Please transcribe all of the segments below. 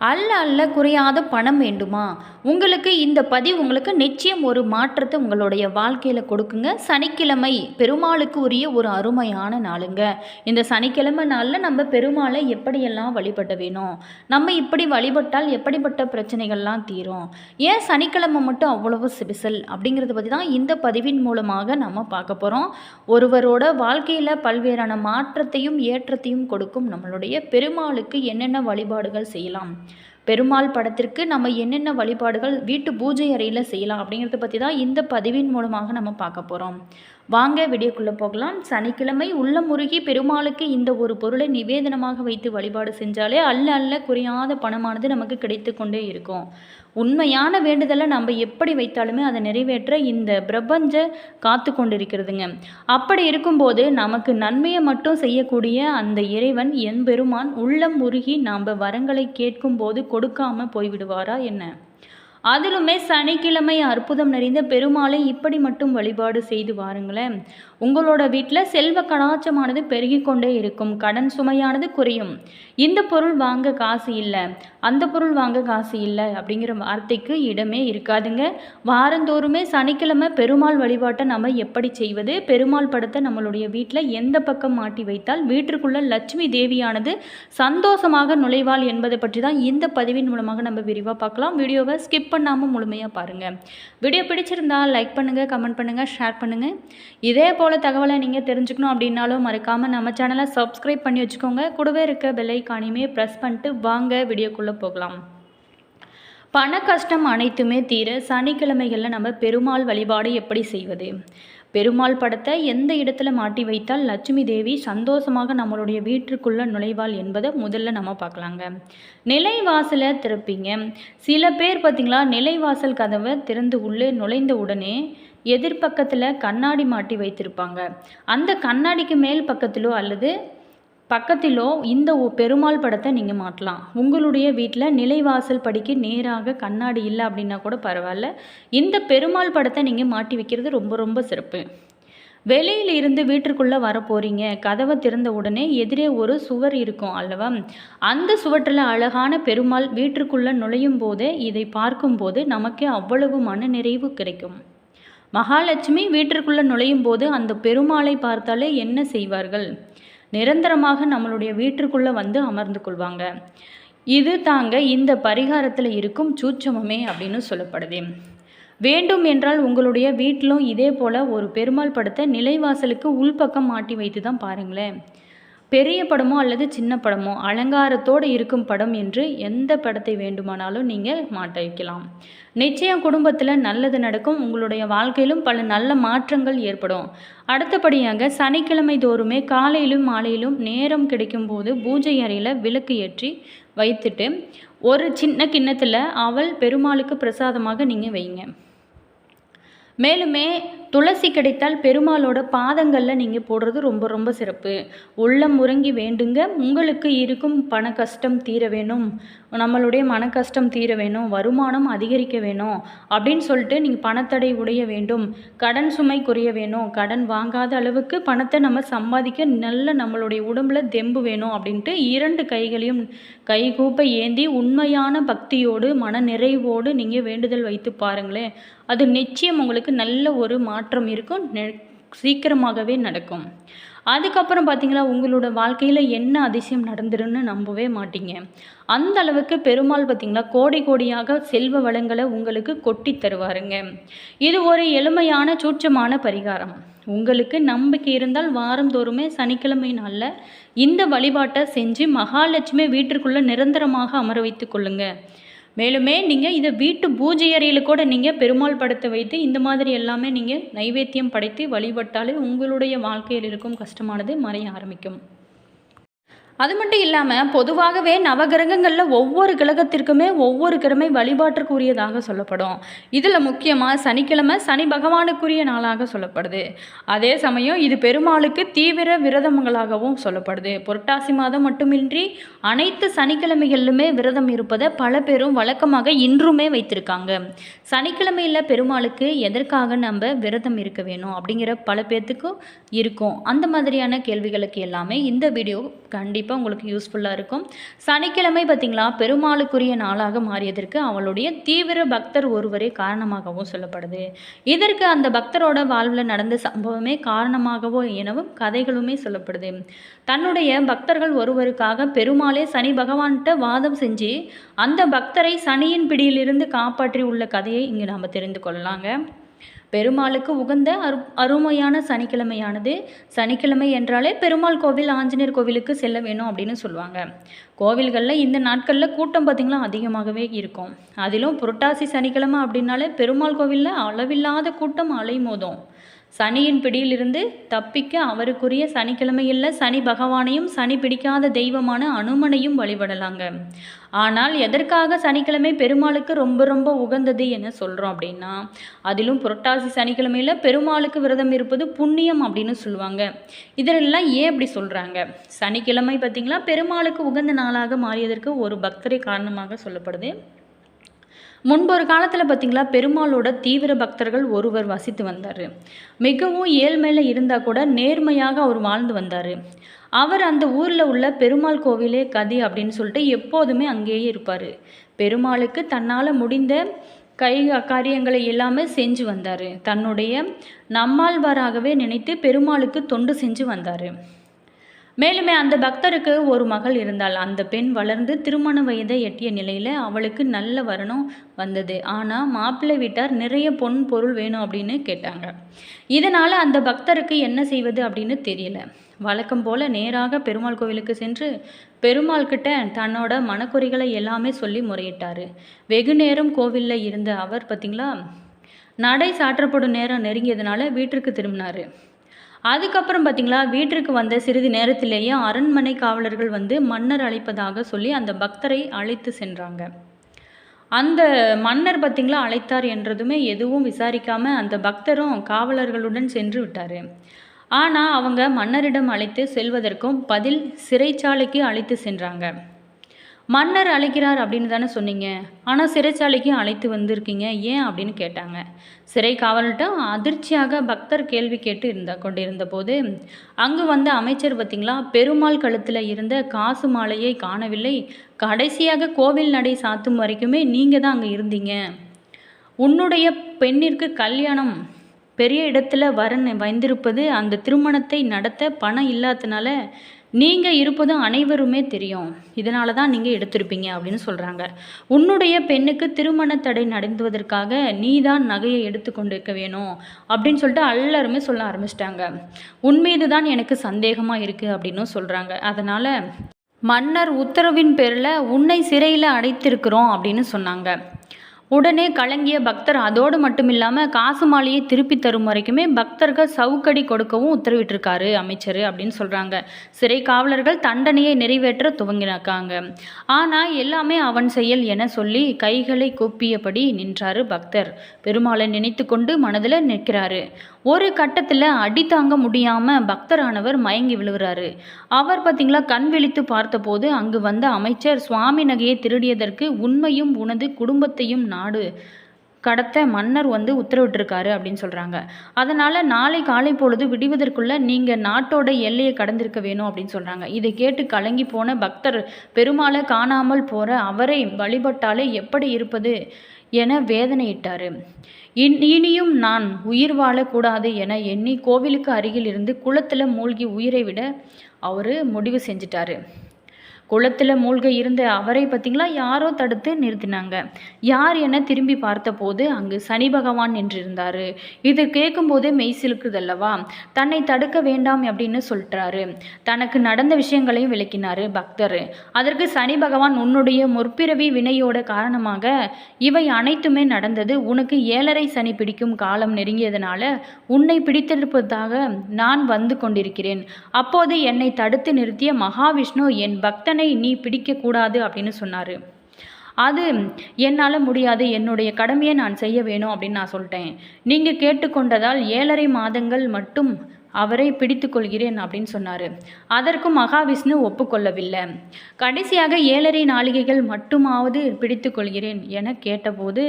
அல்ல அல்ல குறையாத பணம் வேண்டுமா? உங்களுக்கு இந்த பதிவு உங்களுக்கு நிச்சயம் ஒரு மாற்றத்தை உங்களுடைய வாழ்க்கையில் கொடுக்குங்க. சனிக்கிழமை பெருமாளுக்கு உரிய ஒரு அருமையான நாளுங்க. இந்த சனிக்கிழமை நாளில் நம்ம பெருமாளை எப்படியெல்லாம் வழிபட வேணும்? நம்ம இப்படி வழிபட்டால் எப்படிப்பட்ட பிரச்சனைகள்லாம் தீரும்? ஏன் சனிக்கிழமை மட்டும் அவ்வளவு சிபிசல் அப்படிங்கிறத பற்றி தான் இந்த பதிவின் மூலமாக நம்ம பார்க்க போகிறோம் ஒருவரோட வாழ்க்கையில் பல்வேறான மாற்றத்தையும் ஏற்றத்தையும் கொடுக்கும் நம்மளுடைய பெருமாளுக்கு என்னென்ன வழிபாடுகள் செய்யலாம்? பெருமாள் படத்திற்கு நம்ம என்னென்ன வழிபாடுகள் வீட்டு பூஜை அறையில் செய்யலாம் அப்படிங்கிறத பற்றி தான் இந்த பதிவின் மூலமாக நம்ம பார்க்க போகிறோம் வாங்க வீடியோக்குள்ளே போகலாம். சனிக்கிழமை உள்ள முருகி பெருமாளுக்கு இந்த ஒரு பொருளை நிவேதனமாக வைத்து வழிபாடு செஞ்சாலே அல்ல அல்ல குறையாத பணமானது நமக்கு கிடைத்து கொண்டே இருக்கும். உண்மையான வேண்டுதலை நம்ம எப்படி வைத்தாலுமே அதை நிறைவேற்ற இந்த பிரபஞ்ச காத்து கொண்டிருக்கிறதுங்க. அப்படி இருக்கும்போது நமக்கு நன்மையை மட்டும் செய்யக்கூடிய அந்த இறைவன் என் பெருமான் உள்ளம் உருகி நாம் வரங்களை கேட்கும்போது கொடுக்காம போய்விடுவாரா என்ன? அதிலுமே சனிக்கிழமை அற்புதம் நிறைந்த பெருமாளை இப்படி மட்டும் வழிபாடு செய்து வாருங்களேன். உங்களோட வீட்டில் செல்வ கடாச்சமானது பெருகி கொண்டே இருக்கும். கடன் சுமையானது குறையும். இந்த பொருள் வாங்க காசு இல்லை. அந்த பொருள் வாங்க காசு இல்லை அப்படிங்கிற வார்த்தைக்கு இடமே இருக்காதுங்க. வாரந்தோறுமே சனிக்கிழமை பெருமாள் வழிபாட்டை நம்ம எப்படி செய்வது? பெருமாள் படத்தை நம்மளுடைய வீட்டில் எந்த பக்கம் மாட்டி வைத்தால்? வீட்டிற்குள்ள லட்சுமி தேவியானது சந்தோஷமாக நுழைவாள் என்பதை பற்றி தான் இந்த பதிவின் மூலமாக நம்ம விரிவாக பார்க்கலாம். வீடியோவை ஸ்கிப் பண்ணாமல் முழுமையாக பாருங்கள் வீடியோ பிடிச்சிருந்தால் லைக் பண்ணுங்கள் கமெண்ட் பண்ணுங்கள் ஷேர் பண்ணுங்கள் இதே போல் தகவலை நீங்கள் தெரிஞ்சுக்கணும் அப்படின்னாலும் மறக்காமல் நம்ம சேனலை சப்ஸ்கிரைப் பண்ணி வச்சுக்கோங்க. கூடவே இருக்க பெல்லைக்கானையுமே ப்ரெஸ் பண்ணிட்டு வாங்க வீடியோக்குள்ளே போகலாம். பண கஷ்டம் அனைத்துமே தீர சனிக்கிழமைகளில் நம்ம பெருமாள் வழிபாடு எப்படி செய்வது? பெருமாள் படத்தை எந்த இடத்துல மாட்டி வைத்தால் லட்சுமி தேவி சந்தோஷமாக நம்மளுடைய வீட்டிற்குள்ளே நுழைவாள் என்பதை முதல்ல நம்ம பார்க்கலாங்க. நிலைவாசலை திறப்பீங்க. சில பேர் பார்த்திங்களா நிலைவாசல் கதவை திறந்து உள்ளே நுழைந்த உடனே எதிர்பக்கத்தில் கண்ணாடி மாட்டி வைத்திருப்பாங்க. அந்த கண்ணாடிக்கு மேல் பக்கத்திலோ அல்லது பக்கத்திலோ இந்த ஒ- பெருமாள் படத்தை நீங்கள் மாட்டலாம் உங்களுடைய வீட்டில் நிலைவாசல் படிக்கு நேராக கண்ணாடி இல்லை அப்படின்னா கூட பரவாயில்ல. இந்த பெருமாள் படத்தை நீங்கள் மாட்டி வைக்கிறது ரொம்ப ரொம்ப சிறப்பு. வெளியில் இருந்து வீட்டிற்குள்ளே வர போகிறீங்க கதவை திறந்த உடனே எதிரே ஒரு சுவர் இருக்கும் அல்லவா? அந்த சுவற்றில் அழகான பெருமாள் வீட்டிற்குள்ளே நுழையும் போதே இதை பார்க்கும்போது நமக்கு அவ்வளவு மன நிறைவு கிடைக்கும். மகாலட்சுமி வீட்டிற்குள்ளே நுழையும் போது அந்த பெருமாளை பார்த்தாலே என்ன செய்வார்கள்? நிரந்தரமாக நம்மளுடைய வீட்டிற்குள்ளே வந்து அமர்ந்து கொள்வாங்க. இது தாங்க இந்த பரிகாரத்தில் இருக்கும் சூட்சமமே அப்படின்னு சொல்லப்படுது. வேண்டும் என்றால் உங்களுடைய வீட்டிலும் இதே போல் ஒரு பெருமாள் படத்தை நிலைவாசலுக்கு உள்பக்கம் மாட்டி வைத்து தான் பாருங்களேன். பெரிய படமோ அல்லது சின்ன படமோ அலங்காரத்தோடு இருக்கும் படம் என்று எந்த படத்தை வேண்டுமானாலும் நீங்கள் மாட்ட வைக்கலாம் நிச்சயம் குடும்பத்தில் நல்லது நடக்கும் உங்களுடைய வாழ்க்கையிலும் பல நல்ல மாற்றங்கள் ஏற்படும். அடுத்தபடியாக சனிக்கிழமை தோறுமே காலையிலும் மாலையிலும் நேரம் கிடைக்கும் போது பூஜை அறையில் விளக்கு ஏற்றி வைத்துட்டு ஒரு சின்ன கிண்ணத்தில் அவள் பெருமாளுக்கு பிரசாதமாக நீங்கள் வைங்க. மேலுமே துளசி கிடைத்தால் பெருமாளோட பாதங்களில் நீங்கள் போடுறது ரொம்ப ரொம்ப சிறப்பு. உள்ளம் உறங்கி வேண்டுங்க. உங்களுக்கு இருக்கும் பண கஷ்டம் தீர வேணும். நம்மளுடைய மன கஷ்டம் தீர வேணும் வருமானம் அதிகரிக்க வேணும் அப்படின்னு சொல்லிட்டு நீங்கள் பணத்தடை உடைய வேண்டும் கடன் சுமை குறைய வேணும் கடன் வாங்காத அளவுக்கு பணத்தை நம்ம சம்பாதிக்க நல்ல நம்மளுடைய உடம்புல தெம்பு வேணும் அப்படின்ட்டு இரண்டு கைகளையும் கைகூப்ப ஏந்தி உண்மையான பக்தியோடு மன நிறைவோடு நீங்கள் வேண்டுதல் வைத்து பாருங்களேன். அது நிச்சயம் உங்களுக்கு நல்ல ஒரு மாற்றம் இருக்கும் நெ- சீக்கிரமாகவே நடக்கும். அதுக்கப்புறம் பார்த்தீங்களா உங்களோட வாழ்க்கையில் என்ன அதிசயம் நடந்துருன்னு நம்பவே மாட்டீங்க. அந்த அளவுக்கு பெருமாள் பார்த்தீங்களா கோடி கோடியாக செல்வ வளங்களை உங்களுக்கு கொட்டி தருவாருங்க. இது ஒரு எளிமையான சூட்சமான பரிகாரம். உங்களுக்கு நம்பிக்கை இருந்தால் வாரந்தோறுமே சனிக்கிழமை நாளில் இந்த வழிபாட்டை செஞ்சு மகாலட்சுமி வீட்டிற்குள்ளே நிரந்தரமாக அமர வைத்து கொள்ளுங்கள் மேலுமே நீங்கள் இதை வீட்டு பூஜை அறையில் கூட நீங்கள் பெருமாள் படத்தை வைத்து இந்த மாதிரி எல்லாமே நீங்கள் நைவேத்தியம் படைத்து வழிபட்டாலே உங்களுடைய வாழ்க்கையில் இருக்கும் கஷ்டமானது மறைய ஆரம்பிக்கும். அது மட்டும் இல்லாமல் பொதுவாகவே நவகிரகங்களில் ஒவ்வொரு கிரகத்திற்குமே ஒவ்வொரு கிழமை வழிபாட்டிற்குரியதாக சொல்லப்படும். இதில் முக்கியமாக சனிக்கிழமை சனி பகவானுக்குரிய நாளாக சொல்லப்படுது. அதே சமயம் இது பெருமாளுக்கு தீவிர விரதங்களாகவும் சொல்லப்படுது. புரட்டாசி மாதம் மட்டுமின்றி அனைத்து சனிக்கிழமைகளிலுமே விரதம் இருப்பதை பல பேரும் வழக்கமாக இன்றுமே வைத்திருக்காங்க. சனிக்கிழமையில் பெருமாளுக்கு எதற்காக நம்ம விரதம் இருக்க வேணும் அப்படிங்கிற பல பேர்த்துக்கும் இருக்கும். அந்த மாதிரியான கேள்விகளுக்கு எல்லாமே இந்த வீடியோ கண்டிப்பாக கண்டிப்பாக உங்களுக்கு யூஸ்ஃபுல்லாக இருக்கும். சனிக்கிழமை பார்த்திங்களா பெருமாளுக்குரிய நாளாக மாறியதற்கு அவளுடைய தீவிர பக்தர் ஒருவரே காரணமாகவும் சொல்லப்படுது. இதற்கு அந்த பக்தரோட வாழ்வில் நடந்த சம்பவமே காரணமாகவோ எனவும் கதைகளுமே சொல்லப்படுது. தன்னுடைய பக்தர்கள் ஒருவருக்காக பெருமாளே சனி பகவான்கிட்ட வாதம் செஞ்சு அந்த பக்தரை சனியின் பிடியிலிருந்து காப்பாற்றி உள்ள கதையை இங்கே நாம் தெரிந்து கொள்ளலாங்க. பெருமாளுக்கு உகந்த அரு அருமையான சனிக்கிழமையானது. சனிக்கிழமை என்றாலே பெருமாள் கோவில் ஆஞ்சநேயர் கோவிலுக்கு செல்ல வேணும் அப்படின்னு சொல்லுவாங்க. கோவில்களில் இந்த நாட்களில் கூட்டம் பார்த்திங்களா அதிகமாகவே இருக்கும். அதிலும் புரட்டாசி சனிக்கிழமை அப்படின்னாலே பெருமாள் கோவிலில் அளவில்லாத கூட்டம் அலைமோதும். சனியின் பிடியிலிருந்து தப்பிக்க அவருக்குரிய சனிக்கிழமையில் சனி பகவானையும் சனி பிடிக்காத தெய்வமான அனுமனையும் வழிபடலாங்க. ஆனால் எதற்காக சனிக்கிழமை பெருமாளுக்கு ரொம்ப ரொம்ப உகந்தது என சொல்கிறோம் அப்படின்னா அதிலும் புரட்டாசி சனிக்கிழமையில் பெருமாளுக்கு விரதம் இருப்பது புண்ணியம் அப்படின்னு சொல்லுவாங்க. இதெல்லாம் ஏன் அப்படி சொல்கிறாங்க சனிக்கிழமை பார்த்திங்களா பெருமாளுக்கு உகந்த நாளாக மாறியதற்கு ஒரு பக்தரை காரணமாக சொல்லப்படுது. முன்பு ஒரு காலத்தில் பார்த்திங்களா பெருமாளோட தீவிர பக்தர்கள் ஒருவர் வசித்து வந்தார். மிகவும் ஏழ்மையில் இருந்தால் கூட நேர்மையாக அவர் வாழ்ந்து வந்தார். அவர் அந்த ஊரில் உள்ள பெருமாள் கோவிலே கதி அப்படின்னு சொல்லிட்டு எப்போதுமே அங்கேயே இருப்பார். பெருமாளுக்கு தன்னால் முடிந்த கை காரியங்களை எல்லாமே செஞ்சு வந்தார். தன்னுடைய நம்மாழ்வாராகவே நினைத்து பெருமாளுக்கு தொண்டு செஞ்சு வந்தார். மேலுமே அந்த பக்தருக்கு ஒரு மகள் இருந்தாள். அந்த பெண் வளர்ந்து திருமண வயதை எட்டிய நிலையில் அவளுக்கு நல்ல வரணும் வந்தது. ஆனால் மாப்பிள்ளை வீட்டார் நிறைய பொன் பொருள் வேணும் அப்படின்னு கேட்டாங்க. இதனால் அந்த பக்தருக்கு என்ன செய்வது அப்படின்னு தெரியல. வழக்கம் போல் நேராக பெருமாள் கோவிலுக்கு சென்று பெருமாள் கிட்ட தன்னோட மனக்குறிகளை எல்லாமே சொல்லி முறையிட்டார். வெகு நேரம் கோவிலில் இருந்த அவர் பார்த்திங்களா நடை சாற்றப்படும் நேரம் நெருங்கியதுனால வீட்டிற்கு திரும்பினார். அதுக்கப்புறம் பார்த்திங்களா வீட்டிற்கு வந்த சிறிது நேரத்திலேயே அரண்மனை காவலர்கள் வந்து மன்னர் அழைப்பதாக சொல்லி அந்த பக்தரை அழைத்து சென்றாங்க. அந்த மன்னர் பார்த்திங்களா அழைத்தார் என்றதுமே எதுவும் விசாரிக்காமல் அந்த பக்தரும் காவலர்களுடன் சென்று விட்டார். ஆனால் அவங்க மன்னரிடம் அழைத்து செல்வதற்கும் பதில் சிறைச்சாலைக்கு அழைத்து சென்றாங்க. மன்னர் அழைக்கிறார் அப்படின்னு தானே சொன்னீங்க. ஆனால் சிறைச்சாலைக்கு அழைத்து வந்திருக்கீங்க. ஏன் அப்படின்னு கேட்டாங்க. சிறை காவல்கிட்ட அதிர்ச்சியாக பக்தர் கேள்வி கேட்டு இருந்த கொண்டிருந்த போது அங்கு வந்த அமைச்சர் பார்த்திங்களா பெருமாள் கழுத்தில் இருந்த காசு மாலையை காணவில்லை. கடைசியாக கோவில் நடை சாத்தும் வரைக்குமே நீங்கள் தான் அங்கே இருந்தீங்க. உன்னுடைய பெண்ணிற்கு கல்யாணம் பெரிய இடத்துல வரன் வந்திருப்பது அந்த திருமணத்தை நடத்த பணம் இல்லாதனால நீங்கள் இருப்பதும் அனைவருமே தெரியும். இதனால தான் நீங்கள் எடுத்திருப்பீங்க அப்படின்னு சொல்கிறாங்க உன்னுடைய பெண்ணுக்கு திருமண தடை நடந்துவதற்காக நீ தான் நகையை எடுத்து கொண்டிருக்க வேணும் அப்படின்னு சொல்லிட்டு எல்லாருமே சொல்ல ஆரம்பிச்சிட்டாங்க. உன்மீது தான் எனக்கு சந்தேகமாக இருக்குது அப்படின்னு சொல்கிறாங்க அதனால் மன்னர் உத்தரவின் பேரில் உன்னை சிறையில் அடைத்திருக்கிறோம் அப்படின்னு சொன்னாங்க. உடனே கலங்கிய பக்தர் அதோடு மட்டும் இல்லாமல் காசு மாலையை திருப்பி தரும் வரைக்குமே பக்தர்கள் சவுக்கடி கொடுக்கவும் உத்தரவிட்டிருக்காரு அமைச்சர் அப்படின்னு சொல்கிறாங்க சிறை காவலர்கள் தண்டனையை நிறைவேற்ற துவங்கினாக்காங்க. ஆனால் எல்லாமே அவன் செயல் என சொல்லி கைகளை கூப்பியபடி நின்றாரு பக்தர். பெருமாளை நினைத்து கொண்டு மனதில் நிற்கிறாரு. ஒரு கட்டத்தில் அடி தாங்க முடியாமல் பக்தரானவர் மயங்கி விழுகிறாரு. அவர் பார்த்திங்களா கண் விழித்து பார்த்தபோது அங்கு வந்த அமைச்சர் சுவாமி நகையை திருடியதற்கு உண்மையும் உனது குடும்பத்தையும் நாடு கடத்த மன்னர் வந்து உத்தரவிட்டிருக்காரு அப்படின்னு சொல்கிறாங்க அதனால் நாளை காலை பொழுது விடுவதற்குள்ளே நீங்கள் நாட்டோட எல்லையை கடந்திருக்க வேணும் அப்படின்னு சொல்கிறாங்க இதை கேட்டு கலங்கி போன பக்தர் பெருமாளை காணாமல் போகிற அவரை வழிபட்டாலே எப்படி இருப்பது? என வேதனையிட்டார். இன் இனியும் நான் உயிர் வாழக்கூடாது என எண்ணி கோவிலுக்கு அருகில் இருந்து குளத்தில் மூழ்கி உயிரை விட அவர் முடிவு செஞ்சிட்டாரு. குளத்தில் மூழ்க இருந்த அவரை பார்த்திங்களா யாரோ தடுத்து நிறுத்தினாங்க. யார் என திரும்பி பார்த்தபோது அங்கு சனி பகவான் நின்றிருந்தார். இது கேட்கும்போதே மெய் சிலுக்குதல்லவா? தன்னை தடுக்க வேண்டாம் அப்படின்னு சொல்லிட்டாரு தனக்கு நடந்த விஷயங்களையும் விளக்கினார் பக்தர். அதற்கு சனி பகவான் உன்னுடைய முற்பிறவி வினையோட காரணமாக இவை அனைத்துமே நடந்தது உனக்கு ஏழரை சனி பிடிக்கும் காலம் நெருங்கியதனால உன்னை பிடித்திருப்பதாக நான் வந்து கொண்டிருக்கிறேன். அப்போது என்னை தடுத்து நிறுத்திய மகாவிஷ்ணு என் பக்தன் மகனை நீ பிடிக்கக்கூடாது அப்படின்னு சொன்னார். அது என்னால் முடியாது என்னுடைய கடமையை நான் செய்ய வேணும் அப்படின்னு நான் சொல்லிட்டேன். நீங்கள் கேட்டுக்கொண்டதால் ஏழரை மாதங்கள் மட்டும் அவரை பிடித்து கொள்கிறேன் அப்படின்னு சொன்னார். அதற்கும் மகாவிஷ்ணு ஒப்புக்கொள்ளவில்லை. கடைசியாக ஏழரை நாளிகைகள் மட்டுமாவது பிடித்து கொள்கிறேன் என கேட்டபோது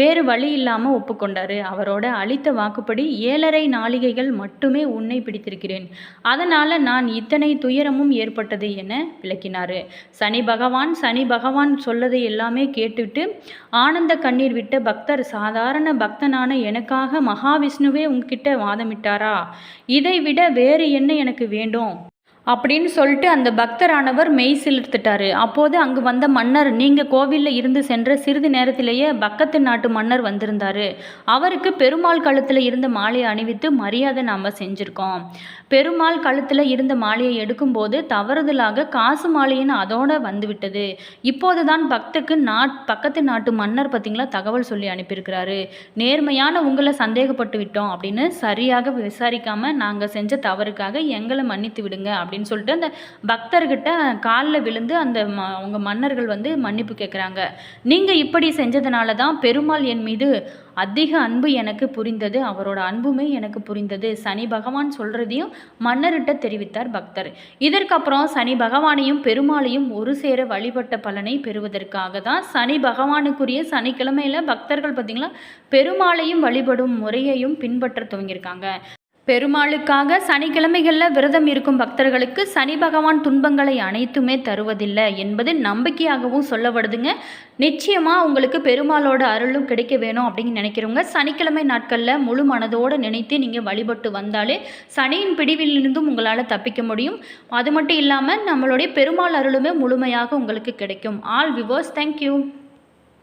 வேறு வழி இல்லாமல் ஒப்புக்கொண்டார். அவரோட அளித்த வாக்குப்படி ஏழரை நாளிகைகள் மட்டுமே உன்னை பிடித்திருக்கிறேன். அதனால் நான் இத்தனை துயரமும் ஏற்பட்டது என விளக்கினார். சனி பகவான் சனி பகவான் சொல்லதை எல்லாமே கேட்டுவிட்டு ஆனந்த கண்ணீர் விட்ட பக்தர் சாதாரண பக்தனான எனக்காக மகாவிஷ்ணுவே உங்ககிட்ட வாதமிட்டாரா? இதை விட வேறு என்ன எனக்கு வேண்டும்? அப்படின்னு சொல்லிட்டு அந்த பக்தரானவர் மெய் சிலிர்த்துட்டாரு. அப்போது அங்கு வந்த மன்னர் நீங்கள் கோவிலில் இருந்து சென்ற சிறிது நேரத்திலேயே பக்கத்து நாட்டு மன்னர் வந்திருந்தாரு. அவருக்கு பெருமாள் கழுத்தில் இருந்த மாலையை அணிவித்து மரியாதை நாம் செஞ்சுருக்கோம். பெருமாள் கழுத்தில் இருந்த மாலையை எடுக்கும்போது தவறுதலாக காசு மாலைன்னு அதோட வந்துவிட்டது. இப்போது தான் பக்தக்கு நாட் பக்கத்து நாட்டு மன்னர் பார்த்தீங்களா தகவல் சொல்லி அனுப்பியிருக்கிறாரு. நேர்மையான உங்களை சந்தேகப்பட்டு விட்டோம் அப்படின்னு சரியாக விசாரிக்காமல் நாங்கள் செஞ்ச தவறுக்காக எங்களை மன்னித்து விடுங்க அப்படின்னு சொல்லிட்டு அந்த பக்தர்கிட்ட காலில் விழுந்து அந்த ம அவங்க மன்னர்கள் வந்து மன்னிப்பு கேட்குறாங்க நீங்கள் இப்படி செஞ்சதுனால தான் பெருமாள் என் மீது அதிக அன்பு எனக்கு புரிந்தது அவரோட அன்புமே எனக்கு புரிந்தது. சனி பகவான் சொல்கிறதையும் மன்னர்கிட்ட தெரிவித்தார் பக்தர். இதற்கப்புறம் சனி பகவானையும் பெருமாளையும் ஒரு சேர வழிபட்ட பலனை பெறுவதற்காக தான் சனி பகவானுக்குரிய சனிக்கிழமையில் பக்தர்கள் பார்த்திங்களா பெருமாளையும் வழிபடும் முறையையும் பின்பற்ற துவங்கியிருக்காங்க. பெருமாளுக்காக சனிக்கிழமைகளில் விரதம் இருக்கும் பக்தர்களுக்கு சனி பகவான் துன்பங்களை அனைத்துமே தருவதில்லை என்பது நம்பிக்கையாகவும் சொல்லப்படுதுங்க. நிச்சயமாக உங்களுக்கு பெருமாளோட அருளும் கிடைக்க வேணும் அப்படின்னு நினைக்கிறவங்க சனிக்கிழமை நாட்களில் முழு மனதோடு நினைத்து நீங்கள் வழிபட்டு வந்தாலே சனியின் பிடிவிலிருந்தும் உங்களால் தப்பிக்க முடியும். அது மட்டும் இல்லாமல் நம்மளுடைய பெருமாள் அருளுமே முழுமையாக உங்களுக்கு கிடைக்கும். All viewers thank you